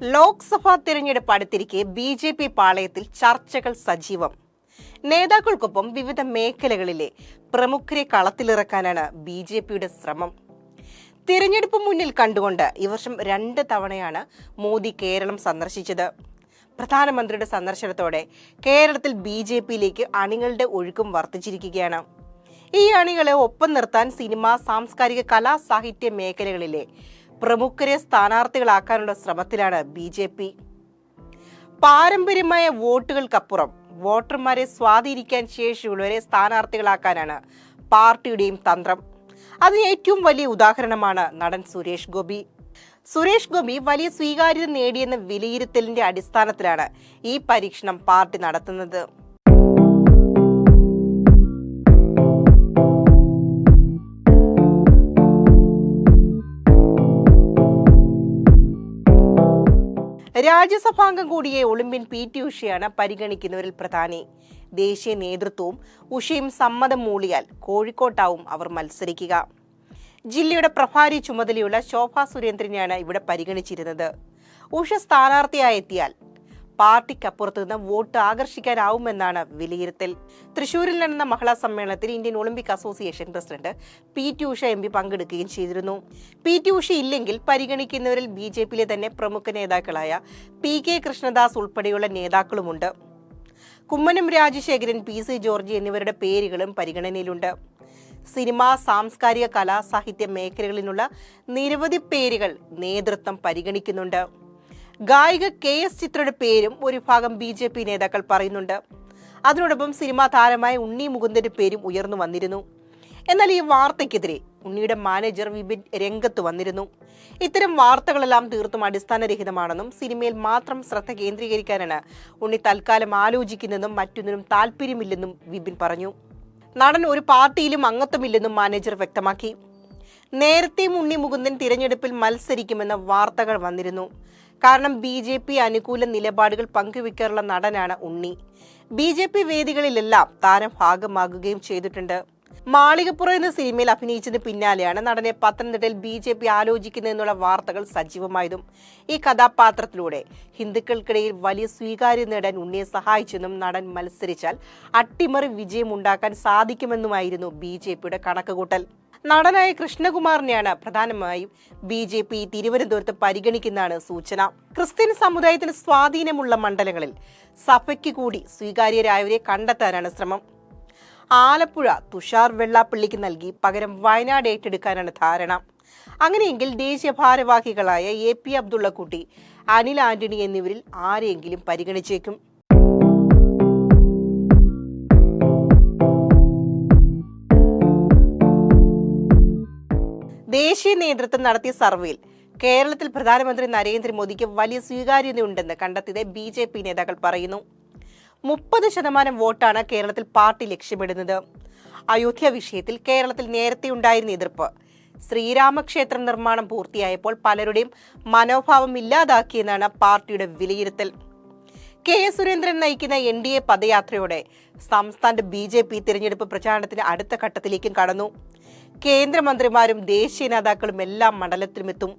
ലോക്സഭാ തിരഞ്ഞെടുപ്പ് അടുത്തിരിക്കെ B J P പാളയത്തിൽ ചർച്ചകൾ സജീവം. നേതാക്കൾക്കൊപ്പം വിവിധ മേഖലകളിലെ പ്രമുഖരെ കളത്തിലിറക്കാനാണ് ബി ജെ പിയുടെ ശ്രമം. തിരഞ്ഞെടുപ്പ് മുന്നിൽ കണ്ടുകൊണ്ട് ഈ വർഷം രണ്ട് തവണയാണ് മോദി കേരളം സന്ദർശിച്ചത്. പ്രധാനമന്ത്രിയുടെ സന്ദർശനത്തോടെ കേരളത്തിൽ ബി ജെ പിയിലേക്ക് അണികളുടെ ഒഴുക്കും വർദ്ധിച്ചിരിക്കുകയാണ്. ഈ അണികളെ ഒപ്പം നിർത്താൻ സിനിമ സാംസ്കാരിക കലാ സാഹിത്യ മേഖലകളിലെ പ്രമുഖരെ സ്ഥാനാർത്ഥികളാക്കാനുള്ള ശ്രമത്തിലാണ് ബി ജെ പി. പാരമ്പര്യമായ വോട്ടുകൾക്കപ്പുറം വോട്ടർമാരെ സ്വാധീനിക്കാൻ ശേഷിയുള്ളവരെ സ്ഥാനാർത്ഥികളാക്കാനാണ് പാർട്ടിയുടെയും തന്ത്രം. അതിന് ഏറ്റവും വലിയ ഉദാഹരണമാണ് നടൻ സുരേഷ് ഗോപി. സുരേഷ് ഗോപി വലിയ സ്വീകാര്യത നേടിയെന്ന വിലയിരുത്തലിന്റെ അടിസ്ഥാനത്തിലാണ് ഈ പരീക്ഷണം പാർട്ടി നടത്തുന്നത്. രാജ്യസഭാംഗം കൂടിയ ഒളിമ്പ്യൻ പി. ടി. ഉഷയാണ് പരിഗണിക്കുന്നവരിൽ പ്രധാനി. ദേശീയ നേതൃത്വവും ഉഷയും സമ്മതം മൂളിയാൽ കോഴിക്കോട്ടാവും അവർ മത്സരിക്കുക. ജില്ലയുടെ പ്രഭാരി ചുമതലയുള്ള ശോഭാ സുരേന്ദ്രനെയാണ് ഇവിടെ പരിഗണിച്ചിരുന്നത്. ഉഷ സ്ഥാനാർത്ഥിയായെത്തിയാൽ പാർട്ടിക്കപ്പുറത്ത് നിന്ന് വോട്ട് ആകർഷിക്കാനാവുമെന്നാണ് വിലയിരുത്തൽ. തൃശൂരിൽ നടന്ന മഹിളാ സമ്മേളനത്തിൽ Indian Olympic association president P T Usha M P പങ്കെടുക്കുകയും ചെയ്തിരുന്നു. പി ടി ഉഷ ഇല്ലെങ്കിൽ പരിഗണിക്കുന്നവരിൽ ബി ജെ പിയിലെ തന്നെ പ്രമുഖ നേതാക്കളായ പി കെ കൃഷ്ണദാസ് ഉൾപ്പെടെയുള്ള നേതാക്കളുമുണ്ട്. Kummanam Rajasekharan P C George എന്നിവരുടെ പേരുകളും പരിഗണനയിലുണ്ട്. സിനിമ സാംസ്കാരിക കലാ സാഹിത്യ മേഖലകളിലുള്ള നിരവധി പേരുകൾ നേതൃത്വം പരിഗണിക്കുന്നുണ്ട്. ഗായിക കെ എസ് ചിത്രയുടെ പേരും ഒരു ഭാഗം ബി ജെ പി നേതാക്കൾ പറയുന്നുണ്ട്. അതിനോടൊപ്പം സിനിമാ താരമായ ഉണ്ണി മുകുന്ദന്റെ പേരും ഉയർന്നു വന്നിരുന്നു. എന്നാൽ ഈ വാർത്തയ്ക്കെതിരെ ഉണ്ണിയുടെ മാനേജർ വിപിൻ രംഗത്ത് വന്നിരുന്നു. ഇത്തരം വാർത്തകളെല്ലാം തീർത്തും അടിസ്ഥാനരഹിതമാണെന്നും സിനിമയിൽ മാത്രം ശ്രദ്ധ കേന്ദ്രീകരിക്കാനാണ് ഉണ്ണി തൽക്കാലം ആലോചിക്കുന്നതെന്നും മറ്റൊന്നിനും താല്പര്യമില്ലെന്നും വിപിൻ പറഞ്ഞു. നടൻ ഒരു പാർട്ടിയിലും അംഗത്വമില്ലെന്നും മാനേജർ വ്യക്തമാക്കി. നേരത്തെയും ഉണ്ണി മുകുന്ദൻ തിരഞ്ഞെടുപ്പിൽ മത്സരിക്കുമെന്ന വാർത്തകൾ വന്നിരുന്നു. കാരണം ബി ജെ പി അനുകൂല നിലപാടുകൾ പങ്കുവെക്കാറുള്ള നടനാണ് ഉണ്ണി. ബി ജെ പി വേദികളിലെല്ലാം താരം ഭാഗമാകുകയും ചെയ്തിട്ടുണ്ട്. മാളികപ്പുറം എന്ന സിനിമയിൽ അഭിനയിച്ചതിന് പിന്നാലെയാണ് നടനെ പത്തനംതിട്ടയിൽ ബി ജെ പി ആലോചിക്കുന്നതെന്നുള്ള വാർത്തകൾ സജീവമായതും. ഈ കഥാപാത്രത്തിലൂടെ ഹിന്ദുക്കൾക്കിടയിൽ വലിയ സ്വീകാര്യത നേടാൻ ഉണ്ണിയെ സഹായിച്ചെന്നും നടൻ മത്സരിച്ചാൽ അട്ടിമറി വിജയമുണ്ടാക്കാൻ സാധിക്കുമെന്നുമായിരുന്നു ബി ജെ പിയുടെ കണക്കുകൂട്ടൽ. നടനായ കൃഷ്ണകുമാറിനെയാണ് പ്രധാനമായും ബി ജെ പി തിരുവനന്തപുരത്ത് പരിഗണിക്കുന്നതാണ് സൂചന. ക്രിസ്ത്യൻ സമുദായത്തിന് സ്വാധീനമുള്ള മണ്ഡലങ്ങളിൽ സഭയ്ക്ക് കൂടി സ്വീകാര്യരായവരെ കണ്ടെത്താനാണ് ശ്രമം. ആലപ്പുഴ തുഷാർ വെള്ളാപ്പള്ളിക്ക് നൽകി പകരം വയനാട് ഏറ്റെടുക്കാനാണ് ധാരണ. അങ്ങനെയെങ്കിൽ ദേശീയ ഭാരവാഹികളായ എ പി അബ്ദുള്ളക്കുട്ടി അനിൽ ആന്റണി എന്നിവരിൽ ആരെയെങ്കിലും പരിഗണിച്ചേക്കും? ദേശീയ നേതൃത്വം നടത്തിയ സർവേയിൽ കേരളത്തിൽ പ്രധാനമന്ത്രി നരേന്ദ്രമോദിക്ക് വലിയ സ്വീകാര്യതയുണ്ടെന്ന് കണ്ടെത്തിയത് ബി ജെ പി നേതാക്കൾ പറയുന്നു. മുപ്പത് ശതമാനം വോട്ടാണ് കേരളത്തിൽ പാർട്ടി ലക്ഷ്യമിടുന്നത്. അയോധ്യ വിഷയത്തിൽ കേരളത്തിൽ നേരത്തെ ഉണ്ടായിരുന്ന എതിർപ്പ്. ശ്രീരാമക്ഷേത്ര നിർമ്മാണം പൂർത്തിയായപ്പോൾ പലരുടെയും മനോഭാവം ഇല്ലാതാക്കിയെന്നാണ് പാർട്ടിയുടെ വിലയിരുത്തൽ. കെ എസ് സുരേന്ദ്രൻ നയിക്കുന്ന എൻ ഡി എ പദയാത്രയോടെ സംസ്ഥാനത്ത് ബി ജെ പി തിരഞ്ഞെടുപ്പ് പ്രചാരണത്തിന് അടുത്ത ഘട്ടത്തിലേക്കും കടന്നു. കേന്ദ്രമന്ത്രിമാരും ദേശീയ നേതാക്കളും എല്ലാം മണ്ഡലത്തിലുമെത്തും.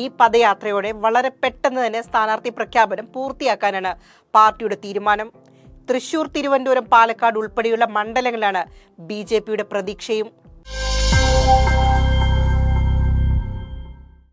ഈ പദയാത്രയോടെ വളരെ പെട്ടെന്ന് തന്നെ സ്ഥാനാർത്ഥി പ്രഖ്യാപനം പൂർത്തിയാക്കാനാണ് പാർട്ടിയുടെ തീരുമാനം. തൃശൂർ തിരുവനന്തപുരം പാലക്കാട് ഉൾപ്പെടെയുള്ള മണ്ഡലങ്ങളാണ് ബി പ്രതീക്ഷയും